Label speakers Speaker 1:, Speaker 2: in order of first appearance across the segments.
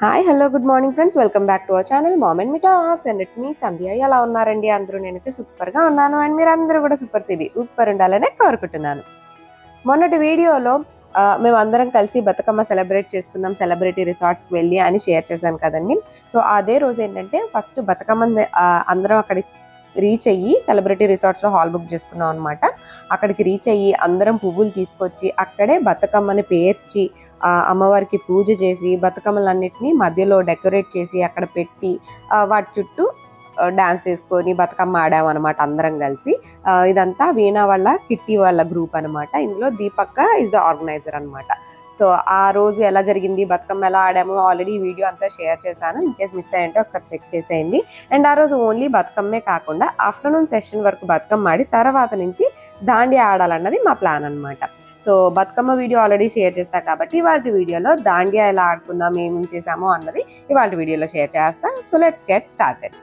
Speaker 1: Hi hello good morning friends welcome back to our channel moment me talks and it's me Sandhya ఎలా ఉన్నారండి అందరూ? నేనైతే సూపర్గా ఉన్నాను. అండ్ మీరు అందరూ కూడా సూపర్ సిబి సూపర్ ఉండాలనే కోరుకుంటున్నాను. మొన్నటి వీడియోలో మేము అందరం కలిసి బతుకమ్మ సెలబ్రేట్ చేసుకుందాం సెలబ్రిటీ రిసార్ట్స్కి వెళ్ళి అని షేర్ చేశాను కదండి. సో అదే రోజు ఏంటంటే ఫస్ట్ బతుకమ్మ అందరం అక్కడికి రీచ్ అయ్యి సెలబ్రిటీ రిసార్ట్స్లో హాల్ బుక్ చేసుకున్నాం అనమాట అక్కడికి రీచ్ అయ్యి అందరం పువ్వులు తీసుకొచ్చి అక్కడే బతుకమ్మని పేర్చి అమ్మవారికి పూజ చేసి బతుకమ్మలన్నిటిని మధ్యలో డెకరేట్ చేసి అక్కడ పెట్టి వాటి చుట్టూ డాన్స్ చేసుకొని బతుకమ్మ ఆడామన్నమాట అందరం కలిసి. ఇదంతా వీణా వాళ్ళ కిట్టి వాళ్ళ గ్రూప్ అన్నమాట. ఇందులో దీపక్క ఇస్ ద ఆర్గనైజర్ అనమాట సో ఆ రోజు ఎలా జరిగింది బతుకమ్మ ఎలా ఆడామో ఆల్రెడీ వీడియో అంతా షేర్ చేశాను. ఇన్ కేస్ మిస్ అయ్యంటే ఒకసారి చెక్ చేసేయండి. అండ్ ఆ రోజు ఓన్లీ బతుకమ్మే కాకుండా ఆఫ్టర్నూన్ సెషన్ వరకు బతుకమ్మ ఆడి తర్వాత నుంచి దాండి ఆడాలన్నది మా ప్లాన్ అనమాట so Bathukamma video already share చేశా కాబట్టి ఇవాళ వీడియోలో దాండియా ఎలా ఆడుకున్నాం ఏమేమి చేసామో అన్నది ఇవాళ వీడియోలో షేర్ చేస్తాను సో లెట్స్ గెట్ స్టార్టెడ్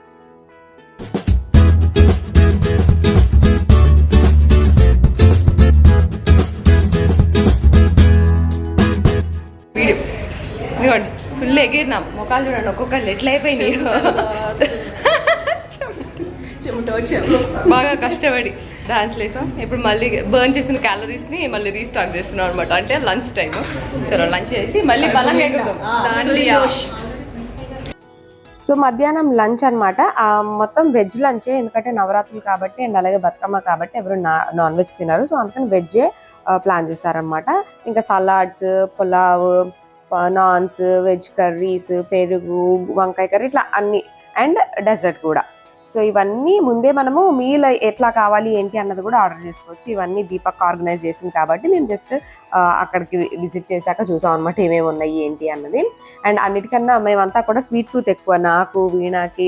Speaker 2: ఎగిరినాం ముఖాలు చూడండి ఒక్కొక్కళ్ళు ఎట్లా అయిపోయినాయి? బాగా కష్టపడి డాన్స్ లేసాం. ఇప్పుడు మళ్ళీ బర్న్ చేసిన క్యాలరీస్ని మళ్ళీ రీస్టాక్ చేస్తున్నాం అనమాట అంటే లంచ్ టైం చలో లంచ్ చేసి మళ్ళీ బలంగా దాండియా
Speaker 1: సో మధ్యాహ్నం లంచ్ అనమాట మొత్తం వెజ్ లంచే ఎందుకంటే నవరాత్రులు కాబట్టి అండ్ అలాగే బతుకమ్మ కాబట్టి ఎవరు నాన్ వెజ్ తినరు. సో అందుకని వెజ్జే ప్లాన్ చేశారనమాట ఇంకా salads pulao naans veg curries పెరుగు వంకాయ కర్రీ ఇట్లా అన్ని. అండ్ డెజర్ట్ కూడా. సో ఇవన్నీ ముందే మనము మీల్ ఎట్లా కావాలి ఏంటి అన్నది కూడా ఆర్డర్ చేసుకోవచ్చు. ఇవన్నీ దీపక్ ఆర్గనైజ్ చేసింది కాబట్టి మేము జస్ట్ అక్కడికి విజిట్ చేశాక చూసాం అనమాట ఏమేమి ఉన్నాయి ఏంటి అన్నది. అండ్ అన్నిటికన్నా మేమంతా కూడా స్వీట్ టూత్ ఎక్కువ. నాకు వీణాకి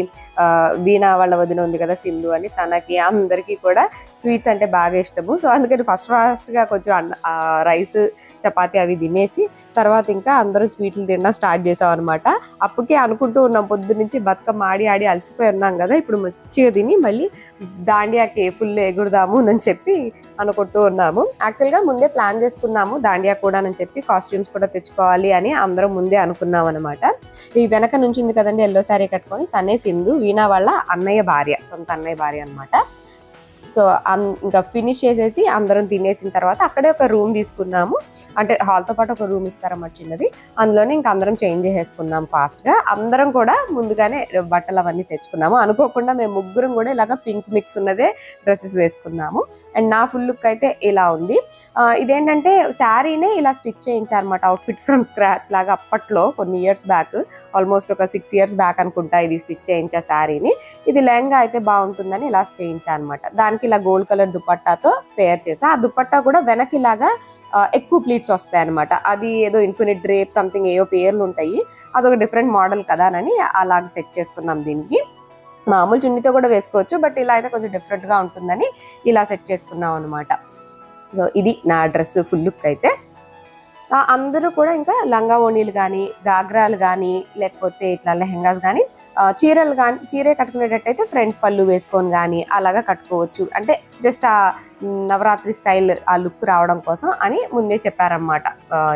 Speaker 1: వీణా వాళ్ళ వదిన ఉంది కదా సింధు అని తనకి అందరికీ కూడా స్వీట్స్ అంటే బాగా ఇష్టము. సో అందుకని ఫస్ట్ ఫాస్ట్గా కొంచెం అన్న రైస్ చపాతి అవి తినేసి తర్వాత ఇంకా అందరూ స్వీట్లు తినడం స్టార్ట్ చేసాం అనమాట అప్పటికే అనుకుంటూ ఉన్నాం పొద్దు నుంచి బతుకమ్మ ఆడి ఆడి అలసిపోయి ఉన్నాం కదా ఇప్పుడు మంచిగా తిని మళ్ళీ దాండియాకి ఫుల్ ఎగురుదాము అని చెప్పి అనుకుంటూ ఉన్నాము. యాక్చువల్గా ముందే ప్లాన్ చేసుకున్నాము దాండియా కూడా అని చెప్పి కాస్ట్యూమ్స్ కూడా తెచ్చుకోవాలి అని అందరం ముందే అనుకున్నాం అనమాట ఈ వెనక నుంచి ఉంది కదండి ఎల్లో శారీ కట్టుకొని తనే సింధు వీణా వాళ్ళ అన్నయ్య భార్య సొంత అన్నయ్య భార్య అనమాట సో ఇంకా ఫినిష్ చేసేసి అందరం తినేసిన తర్వాత అక్కడే ఒక రూమ్ తీసుకున్నాము. అంటే హాల్తో పాటు ఒక రూమ్ ఇస్తారన్నమాట చిన్నది. అందులోనే ఇంకా అందరం చేంజ్ చేసేసుకున్నాం ఫాస్ట్గా. అందరం కూడా ముందుగానే బట్టలు అవన్నీ తెచ్చుకున్నాము. అనుకోకుండా మేము ముగ్గురం కూడా ఇలాగ పింక్ మిక్స్ ఉన్నదే డ్రెస్సెస్ వేసుకున్నాము. అండ్ నా ఫుల్ లుక్ అయితే ఇలా ఉంది. ఇదేంటంటే శారీనే ఇలా స్టిచ్ చేయించారన్నమాట అవుట్ఫిట్ ఫ్రమ్ స్క్రాచ్ లాగా అప్పట్లో కొన్ని ఇయర్స్ బ్యాక్ ఆల్మోస్ట్ ఒక సిక్స్ ఇయర్స్ బ్యాక్ అనుకుంటా ఇది స్టిచ్ చేయించా శారీని. ఇది లెహంగా అయితే బాగుంటుందని ఇలా చేయించా అనమాట దానికి ఇలా గోల్డ్ కలర్ దుపట్టాతో పేర్ చేసా ఆ దుపట్టా కూడా వెనక్కి ఇలాగా ఎక్కువ ప్లీట్స్ వస్తాయి అనమాట అది ఏదో ఇన్ఫినిట్ డ్రేప్ సంథింగ్ ఏవో పేర్లు ఉంటాయి. అదొక డిఫరెంట్ మోడల్ కదా అని అలాగ సెట్ చేసుకున్నాం దీనికి. మామూలు చున్నీతో కూడా వేసుకోవచ్చు బట్ ఇలా అయితే కొంచెం డిఫరెంట్గా గా ఉంటుందని ఇలా సెట్ చేసుకున్నాం అనమాట సో ఇది నా డ్రెస్ ఫుల్ లుక్ అయితే. అందరూ కూడా ఇంకా లంగా ఓణీలు కానీ గాగ్రాలు కానీ లేకపోతే ఇట్లా లెహంగాస్ కానీ చీరలు కానీ చీరే కట్టుకునేటట్టయితే ఫ్రంట్ పళ్ళు వేసుకొని కానీ అలాగా కట్టుకోవచ్చు. అంటే జస్ట్ ఆ నవరాత్రి స్టైల్ ఆ లుక్ రావడం కోసం అని ముందే చెప్పారనమాట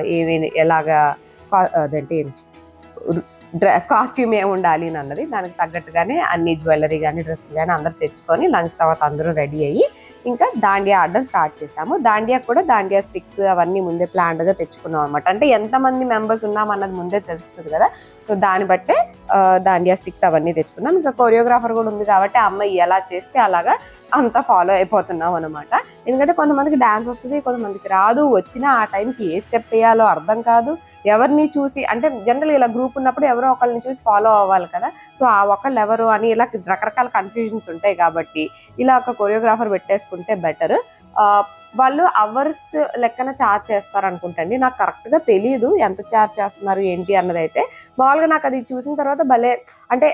Speaker 1: ఏవి ఎలాగా అదంటే డ్ర కాస్ట్యూమ్ ఏమి ఉండాలి అని అన్నది దానికి తగ్గట్టుగానే అన్ని జ్యువెలరీ కానీ డ్రెస్సులు కానీ అందరు తెచ్చుకొని లంచ్ తర్వాత అందరూ రెడీ అయ్యి ఇంకా దాండియా ఆడడం స్టార్ట్ చేసాము దాండియా కూడా దాండియా స్టిక్స్ అవన్నీ ముందే ప్లాన్డ్గా తెచ్చుకున్నాం అనమాట అంటే ఎంతమంది మెంబర్స్ ఉన్నాం అన్నది ముందే తెలుస్తుంది కదా. సో దాన్ని బట్టే దాండియా స్టిక్స్ అవన్నీ తెచ్చుకున్నాం. ఇంకా కొరియోగ్రాఫర్ కూడా ఉంది కాబట్టి ఆ అమ్మాయి ఎలా చేస్తే అలాగా అంత ఫాలో అయిపోతున్నాం అనమాట ఎందుకంటే కొంతమందికి డాన్స్ వస్తుంది కొంతమందికి రాదు. వచ్చినా ఆ టైంకి ఏ స్టెప్ వేయాలో అర్థం కాదు. ఎవరిని చూసి అంటే జనరల్ ఇలా గ్రూప్ ఉన్నప్పుడు ఎవరో ఒకళ్ళని చూసి ఫాలో అవ్వాలి కదా. సో ఆ ఒకళ్ళు ఎవరు అని ఇలా రకరకాల కన్ఫ్యూజన్స్ ఉంటాయి కాబట్టి ఇలా ఒక కొరియోగ్రాఫర్ పెట్టేసుకుంటే బెటర్. వాళ్ళు అవర్స్ లెక్కన ఛార్జ్ చేస్తారు అనుకుంటండి నాకు కరెక్ట్గా తెలియదు ఎంత ఛార్జ్ చేస్తున్నారు ఏంటి అన్నది అయితే మామూలుగా నాకు అది చూసిన తర్వాత భలే అంటే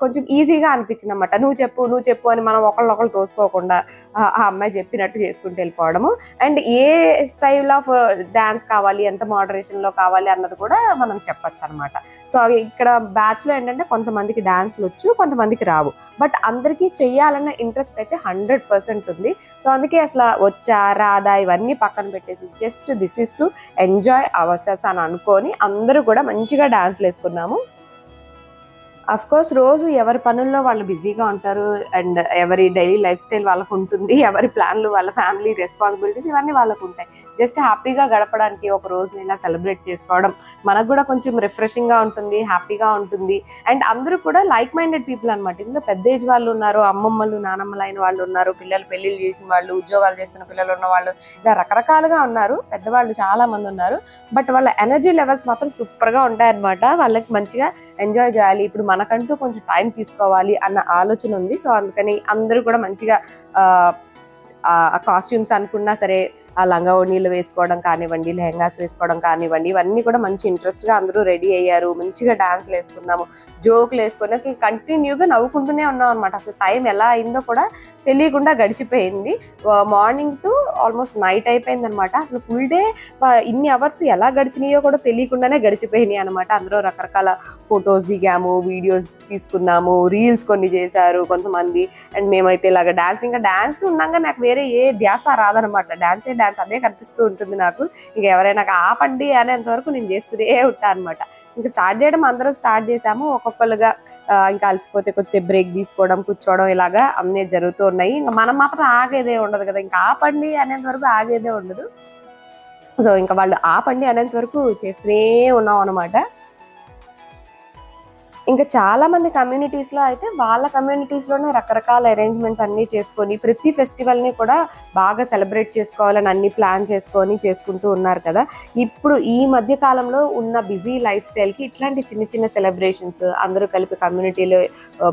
Speaker 1: కొంచెం ఈజీగా అనిపించింది అనమాట నువ్వు చెప్పు నువ్వు చెప్పు అని మనం ఒకళ్ళొకళ్ళు తోసుకోకుండా ఆ ఆ అమ్మాయి చెప్పినట్టు చేసుకుంటూ వెళ్ళిపోవడము. And a style of dance కావాలి ఎంత మోడరేషన్లో కావాలి అన్నది కూడా మనం చెప్పొచ్చు అనమాట సో ఇక్కడ బ్యాచ్లో ఏంటంటే కొంతమందికి డాన్స్లు వచ్చు కొంతమందికి రావు. బట్ అందరికీ చెయ్యాలన్న ఇంట్రెస్ట్ అయితే హండ్రెడ్ పర్సెంట్ ఉంది. సో అందుకే అసలు వచ్చారు రాదా ఇవన్నీ పక్కన పెట్టేసి just this is to enjoy our selfs అని అనుకొని అందరూ కూడా మంచిగా డాన్స్లు వేసుకున్నాము. అఫ్ కోర్స్ రోజు ఎవరి పనుల్లో వాళ్ళు బిజీగా ఉంటారు అండ్ ఎవరి డైలీ లైఫ్ స్టైల్ వాళ్ళకు ఉంటుంది ఎవరి ప్లాన్లు వాళ్ళ ఫ్యామిలీ రెస్పాన్సిబిలిటీస్ ఇవన్నీ వాళ్ళకు ఉంటాయి. జస్ట్ హ్యాపీగా గడపడానికి ఒక రోజుని ఇలా సెలబ్రేట్ చేసుకోవడం మనకు కూడా కొంచెం రిఫ్రెషింగ్గా ఉంటుంది హ్యాపీగా ఉంటుంది. అండ్ అందరూ కూడా లైక్ మైండెడ్ పీపుల్ అనమాట ఇందులో పెద్ద ఏజ్ వాళ్ళు ఉన్నారు అమ్మమ్మలు నానమ్మలు అయిన వాళ్ళు ఉన్నారు పిల్లలు పెళ్ళిళ్ళు చేసిన వాళ్ళు ఉద్యోగాలు చేస్తున్న పిల్లలు ఉన్న వాళ్ళు ఇలా రకరకాలుగా ఉన్నారు. పెద్దవాళ్ళు చాలా మంది ఉన్నారు. బట్ వాళ్ళ ఎనర్జీ లెవెల్స్ మాత్రం సూపర్గా ఉంటాయి వాళ్ళకి మంచిగా ఎంజాయ్ చేయాలి. ఇప్పుడు మనకంటూ కొంచెం టైం తీసుకోవాలి అన్న ఆలోచన ఉంది. సో అందుకని అందరూ కూడా మంచిగా ఆ కాస్ట్యూమ్స్ అనుకున్నా సరే ఆ లంగా ఓణీలు వేసుకోవడం కానివ్వండి లెహంగాస్ వేసుకోవడం కానివ్వండి ఇవన్నీ కూడా మంచి ఇంట్రెస్ట్గా అందరూ రెడీ అయ్యారు. మంచిగా డాన్స్లు వేసుకున్నాము జోకులు వేసుకొని అసలు కంటిన్యూగా నవ్వుకుంటూనే ఉన్నాం అనమాట అసలు టైం ఎలా అయిందో కూడా తెలియకుండా గడిచిపోయింది. మార్నింగ్ టు ఆల్మోస్ట్ నైట్ అయిపోయింది అనమాట అసలు ఫుల్ డే ఇన్ని అవర్స్ ఎలా గడిచినాయో కూడా తెలియకుండానే గడిచిపోయినాయి అనమాట అందరూ రకరకాల ఫొటోస్ దిగాము వీడియోస్ తీసుకున్నాము రీల్స్ కొన్ని చేశారు కొంతమంది. అండ్ మేమైతే ఇలాగ డాన్స్ ఇంకా డాన్స్ ఉన్నాక నాకు వేరే ఏ ధ్యాస రాదనమాట డాన్సే డాన్స్ అదే కనిపిస్తూ ఉంటుంది నాకు. ఇంకా ఎవరైనా ఆపండి అనేంత వరకు నేను చేస్తూనే ఉంటాను అనమాట ఇంకా స్టార్ట్ చేయడం అందరం స్టార్ట్ చేసాము ఒక్కొక్కరుగా ఇంకా అలసిపోతే కొద్దిసేపు బ్రేక్ తీసుకోవడం కూర్చోవడం ఇలాగా అన్నీ జరుగుతూ ఉన్నాయి. ఇంకా మనం మాత్రం ఆగేదే ఉండదు కదా. ఇంకా ఆపండి అనేంత వరకు ఆగేదే ఉండదు. సో ఇంకా వాళ్ళు ఆపండి అనేంత వరకు చేస్తూనే ఉన్నాం అనమాట ఇంకా చాలా మంది communities లో అయితే వాళ్ళ కమ్యూనిటీస్లోనే లోనే రకరకాల అరేంజ్మెంట్స్ అన్ని చేసుకొని ప్రతి ఫెస్టివల్ని కూడా బాగా సెలబ్రేట్ చేసుకోవాలని అన్ని ప్లాన్ చేసుకొని చేసుకుంటూ ఉన్నారు కదా. ఇప్పుడు ఈ మధ్య కాలంలో ఉన్న బిజీ లైఫ్ స్టైల్కి ఇట్లాంటి చిన్న చిన్న సెలబ్రేషన్స్ అందరూ కలిపి కమ్యూనిటీలో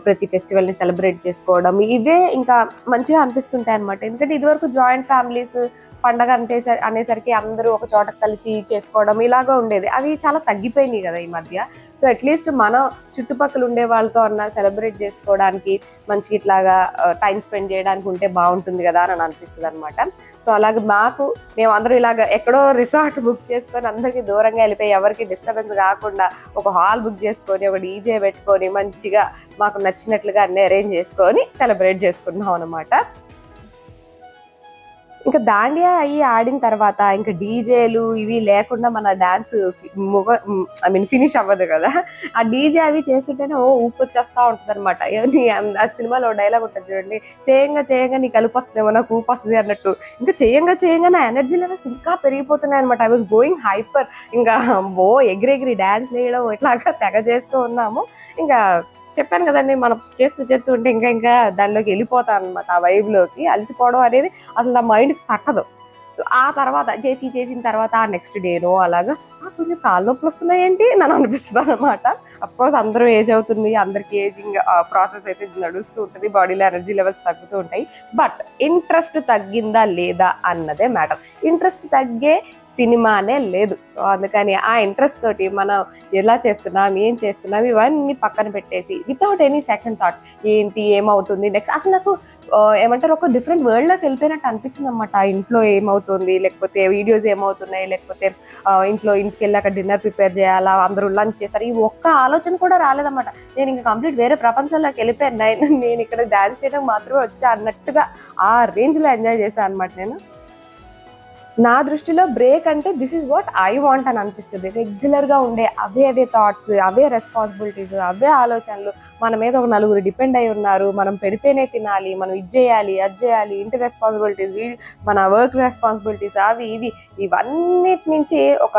Speaker 1: ప్రతి ఫెస్టివల్ని సెలబ్రేట్ చేసుకోవడం ఇవే ఇంకా మంచిగా అనిపిస్తుంటాయి అనమాట ఎందుకంటే ఇదివరకు జాయింట్ ఫ్యామిలీస్ పండగ అంటే అనేసరికి అందరూ ఒక చోట కలిసి చేసుకోవడం ఇలాగా ఉండేది. అవి చాలా తగ్గిపోయినాయి కదా ఈ మధ్య. సో అట్లీస్ట్ మన చుట్టూ చుట్టుపక్కల ఉండే వాళ్ళతో అన్న సెలబ్రేట్ చేసుకోవడానికి మంచిగా ఇట్లాగా టైం స్పెండ్ చేయడానికి ఉంటే బాగుంటుంది కదా అని అనిపిస్తుంది అనమాట సో అలాగే మాకు మేము అందరూ ఇలాగ ఎక్కడో రిసార్ట్ బుక్ చేసుకొని అందరికీ దూరంగా వెళ్ళిపోయి ఎవరికి డిస్టర్బెన్స్ కాకుండా ఒక హాల్ బుక్ చేసుకొని ఒక డీజే పెట్టుకొని మంచిగా మాకు నచ్చినట్లుగా అన్ని అరేంజ్ చేసుకొని సెలబ్రేట్ చేసుకున్నాం అనమాట ఇంకా దాండియా అయ్యి ఆడిన తర్వాత ఇంకా డీజేలు ఇవి లేకుండా మన డాన్స్ ముగ ఐ మీన్ ఫినిష్ అవ్వదు కదా. ఆ డీజే అవి చేస్తుంటేనే ఓ ఊపు వచ్చేస్తూ ఉంటుంది అనమాట ఆ సినిమాలో డైలాగ్ ఉంటుంది చూడండి చేయంగా చేయంగా నీ కలుపు వస్తుందేమో నాకు ఊపు వస్తుంది అన్నట్టు. ఇంకా చేయంగా చేయంగా నా ఎనర్జీ లెవెల్స్ ఇంకా పెరిగిపోతున్నాయి అనమాట ఐ వాజ్ గోయింగ్ హైపర్. ఇంకా ఓ ఎగిరెగిరి డాన్స్ వేయడం ఇట్లాగా తెగ చేస్తూ ఉన్నాము. ఇంకా చెప్పాను కదండి మనం చేస్తూ చేస్తూ ఉంటే ఇంకా ఇంకా దానిలోకి వెళ్ళిపోతాను అనమాట ఆ వైబ్లోకి అలసిపోవడం అనేది అసలు నా మైండ్కి తట్టదు. ఆ తర్వాత చేసి చేసిన తర్వాత ఆ నెక్స్ట్ డేనో అలాగా కొంచెం కాళ్ళ నొప్పులు వస్తున్నాయేంటి? నన్ను అనిపిస్తుంది అనమాట అఫ్ కోర్స్ అందరూ ఏజ్ అవుతుంది అందరికి ఏజింగ్ ప్రాసెస్ అయితే నడుస్తూ ఉంటుంది బాడీలో ఎనర్జీ లెవెల్స్ తగ్గుతూ ఉంటాయి. బట్ ఇంట్రెస్ట్ తగ్గిందా లేదా అన్నదే మ్యాటర్. ఇంట్రెస్ట్ తగ్గే సినిమానే లేదు. సో అందుకని ఆ ఇంట్రెస్ట్ తోటి మనం ఎలా చేస్తున్నాం ఏం చేస్తున్నాం ఇవన్నీ పక్కన పెట్టేసి వితౌట్ ఎనీ సెకండ్ థాట్ ఏంటి ఏమవుతుంది నెక్స్ట్ అసలు నాకు ఏమంటారు ఒక డిఫరెంట్ వరల్డ్లోకి వెళ్ళిపోయినట్టు అనిపించింది అనమాట ఇంట్లో ఏమవుతుంది లేకపోతే వీడియోస్ ఏమవుతున్నాయి లేకపోతే ఇంట్లో ఇంటికి వెళ్ళాక డిన్నర్ ప్రిపేర్ చేయాలా అందరూ లంచ్ చేస్తారు ఈ ఒక్క ఆలోచన కూడా రాలేదన్నమాట. నేను ఇంకా కంప్లీట్ వేరే ప్రపంచంలోకి వెళ్ళిపోయాను. నేను నేను ఇక్కడ డాన్స్ చేయడం మాత్రమే వచ్చా అన్నట్టుగా ఆ రేంజ్లో ఎంజాయ్ చేశాను అనమాట నేను. నా దృష్టిలో బ్రేక్ అంటే this is what I want అని అనిపిస్తుంది. రెగ్యులర్గా ఉండే అవే అవే థాట్స్ అవే రెస్పాన్సిబిలిటీస్ అవే ఆలోచనలు మన మీద ఒక నలుగురు డిపెండ్ అయి ఉన్నారు. మనం పెడితేనే తినాలి మనం ఇది చేయాలి అది చేయాలి ఇంటి రెస్పాన్సిబిలిటీస్ మన వర్క్ రెస్పాన్సిబిలిటీస్ అవి ఇవి ఇవన్నిటి నుంచి ఒక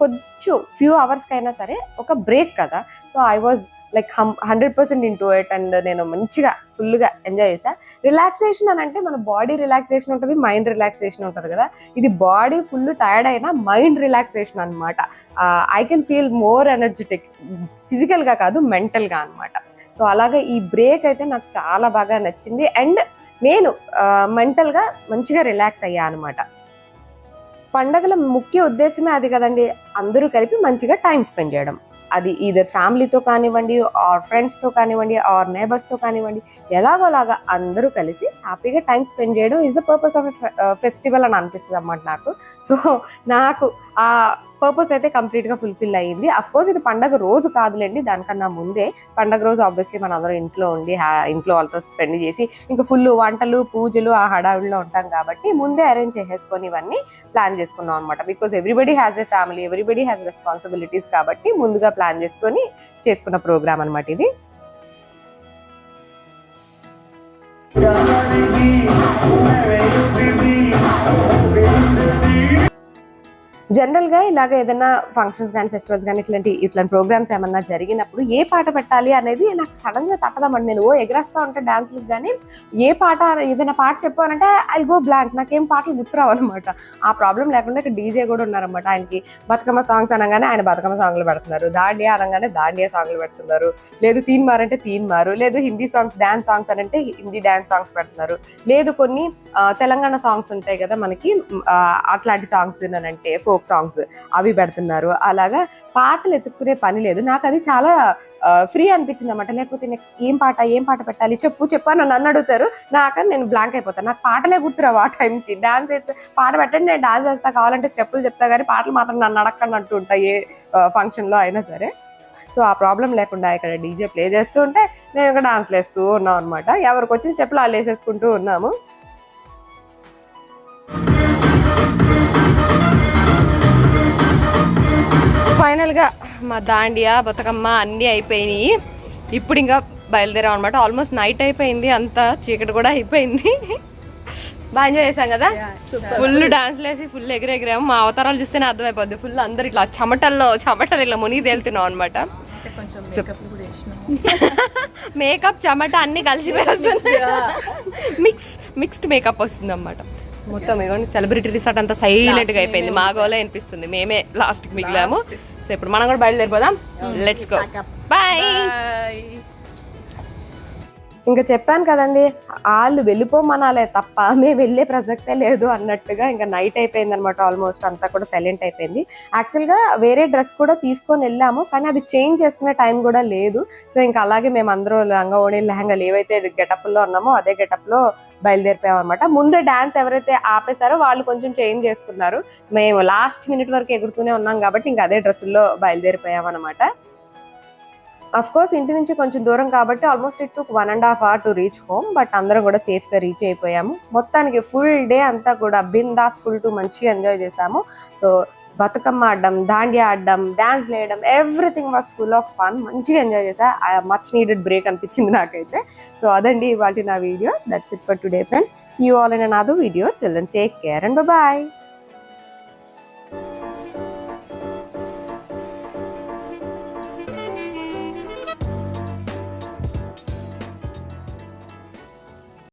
Speaker 1: కొంచెం ఫ్యూ అవర్స్కి అయినా సరే ఒక బ్రేక్ కదా. So I was like hmm hundred percent into it and నేను మంచిగా ఫుల్గా ఎంజాయ్ చేశాను రిలాక్సేషన్ అని అంటే మన బాడీ రిలాక్సేషన్ ఉంటుంది మైండ్ రిలాక్సేషన్ ఉంటుంది కదా. ఇది బాడీ ఫుల్ టైర్డ్ అయినా మైండ్ రిలాక్సేషన్ అనమాట I can feel more energetic ఫిజికల్గా కాదు మెంటల్గా అనమాట సో అలాగే ఈ బ్రేక్ అయితే నాకు చాలా బాగా నచ్చింది. అండ్ నేను మెంటల్గా మంచిగా రిలాక్స్ అయ్యా అనమాట పండగల ముఖ్య ఉద్దేశమే అది కదండి. అందరూ కలిపి మంచిగా టైం స్పెండ్ చేయడం. అది ఈధర్ ఫ్యామిలీతో కానివ్వండి ఆర్ ఫ్రెండ్స్తో కానివ్వండి ఆర్ నేబర్స్తో కానివ్వండి ఎలాగోలాగా అందరూ కలిసి హ్యాపీగా టైం స్పెండ్ చేయడం is the purpose of festival అని అనిపిస్తుంది అన్నమాట నాకు. సో నాకు ఆ పర్పస్ అయితే కంప్లీట్గా ఫుల్ఫిల్ అయ్యింది అఫ్ కోర్స్ ఇది పండగ రోజు కాదులేండి దానికన్నా ముందే పండగ రోజు ఆబ్వియస్లీ మన అందరం ఇంట్లో ఉండి ఇంట్లో వాళ్ళతో స్పెండ్ చేసి ఇంకా ఫుల్ వంటలు పూజలు ఆ హడావిడిలో ఉంటాం కాబట్టి ముందే అరేంజ్ చేసేసుకొని ఇవన్నీ ప్లాన్ చేసుకున్నాం అనమాట because everybody has a family everybody has responsibilities కాబట్టి ముందుగా ప్లాన్ చేసుకొని చేసుకున్న ప్రోగ్రామ్ అనమాట ఇది జనరల్ గా ఇలాగ ఏదైనా ఫంక్షన్స్ కానీ ఫెస్టివల్స్ కానీ ఇట్లాంటి ఇట్లాంటి ప్రోగ్రామ్స్ ఏమన్నా జరిగినప్పుడు ఏ పాట పెట్టాలి అనేది నాకు సడన్గా నేను ఓ ఎగరేస్తా ఉంటే డాన్స్లకు కానీ ఏ పాట ఏదైనా పాట చెప్పానంటే ఐ గో బ్లాంక్. నాకేం పాటలు గుర్తురావు అనమాట ఆ ప్రాబ్లం లేకుండా ఇక్కడ డీజే కూడా ఉన్నారనమాట ఆయనకి బతుకమ్మ సాంగ్స్ అనగానే ఆయన బతుకమ్మ సాంగ్లు పెడుతున్నారు. దాండియా అనగానే దాండియా సాంగ్లు పెడుతున్నారు. లేదు తీన్ మారు అంటే తీన్ మారు. లేదు హిందీ సాంగ్స్ డాన్స్ సాంగ్స్ అని అంటే హిందీ డాన్స్ సాంగ్స్ పెడుతున్నారు. లేదు కొన్ని ఆ, తెలంగాణ సాంగ్స్ ఉంటాయి కదా మనకి అట్లాంటి సాంగ్స్ అంటే ఫోక్ సాంగ్స్ అవి పెడుతున్నారు. అలాగా పాటలు ఎత్తుక్కునే పని లేదు. నాకు అది చాలా ఫ్రీ అనిపించింది అనమాట లేకపోతే నెక్స్ట్ ఏం పాట ఏం పాట పెట్టాలి? చెప్పు చెప్పు అని నన్ను అడుగుతారు. నాకని నేను బ్లాంక్ అయిపోతాను నాకు పాటలే గుర్తురావు ఆ టైంకి. డాన్స్ అయితే పాట పెట్టండి నేను డాన్స్ చేస్తా. కావాలంటే స్టెప్పులు చెప్తా. కానీ పాటలు మాత్రం నన్ను అడగకుండా అంటూ ఉంటాయి ఏ ఫంక్షన్లో అయినా సరే. సో ఆ ప్రాబ్లం లేకుండా ఇక్కడ డీజే ప్లే చేస్తూ ఉంటే మేము ఇక్కడ డాన్స్లు వేస్తూ ఉన్నాం అనమాట ఎవరికి వచ్చి స్టెప్లు వాళ్ళు వేసేసుకుంటూ ఉన్నాము. ఫైనల్గా మా దాండియా బతుకమ్మ అన్నీ అయిపోయినాయి. ఇప్పుడు ఇంకా బయలుదేరాం అనమాట ఆల్మోస్ట్ నైట్ అయిపోయింది అంతా చీకటి కూడా అయిపోయింది. బాగా ఎంజాయ్ చేసాం కదా? ఫుల్ డాన్స్ వేసి ఫుల్ ఎగిరెగిరాము మా అవతారాలు చూస్తేనే అర్థమైపోద్ది. ఫుల్ అందరు ఇట్లా చెమటల్లో చెమటలు ఇట్లా మునిగి తేలుతున్నాం అనమాట మేకప్ చెమట అన్ని కలిసి మిక్స్ మిక్స్డ్ మేకప్ వస్తుంది అనమాట మొత్తం ఇగోండి సెలబ్రిటీ రిసార్ట్ అంతా సైలెంట్గా అయిపోయింది. మా గోలే అనిపిస్తుంది. మేమే లాస్ట్కి మిగిలాము. సో ఇప్పుడు మనం కూడా బయలుదేరిపోదాం. లెట్స్ గో బాయ్ ఇంకా చెప్పాను కదండి వాళ్ళు వెళ్ళిపోమనాలే తప్ప మేము వెళ్ళే ప్రసక్తే లేదు అన్నట్టుగా ఇంకా నైట్ అయిపోయింది అనమాట ఆల్మోస్ట్ అంతా కూడా సైలెంట్ అయిపోయింది. యాక్చువల్గా వేరే డ్రెస్ కూడా తీసుకొని వెళ్ళాము కానీ అది చేంజ్ చేసుకునే టైం కూడా లేదు. సో ఇంకా అలాగే మేము అందరూ లంగా ఓణి లెహంగాలు ఏవైతే గెటప్లో ఉన్నామో అదే గెటప్లో బయలుదేరిపోయాం అనమాట ముందే డాన్స్ ఎవరైతే ఆపేశారో వాళ్ళు కొంచెం చేంజ్ చేసుకున్నారు. మేము లాస్ట్ మినిట్ వరకు ఎగురుతూనే ఉన్నాం కాబట్టి ఇంకా అదే డ్రెస్సుల్లో బయలుదేరిపోయాం అనమాట అఫ్ కోర్స్ ఇంటి నుంచి కొంచెం దూరం కాబట్టి almost it took one and half hour to reach home but అందరం కూడా సేఫ్గా రీచ్ అయిపోయాము. మొత్తానికి ఫుల్ డే అంతా కూడా బిందాస్ ఫుల్ టు మంచిగా ఎంజాయ్ చేసాము సో బతుకమ్మ ఆడడం దాండియా ఆడడం డాన్స్ వేయడం everything was full of fun మంచిగా ఎంజాయ్ చేసా మచ్ నీడెడ్ బ్రేక్ అనిపించింది నాకైతే. సో అదండి ఇవాళ నా video that's it for today friends see you all in another video till then take care and bye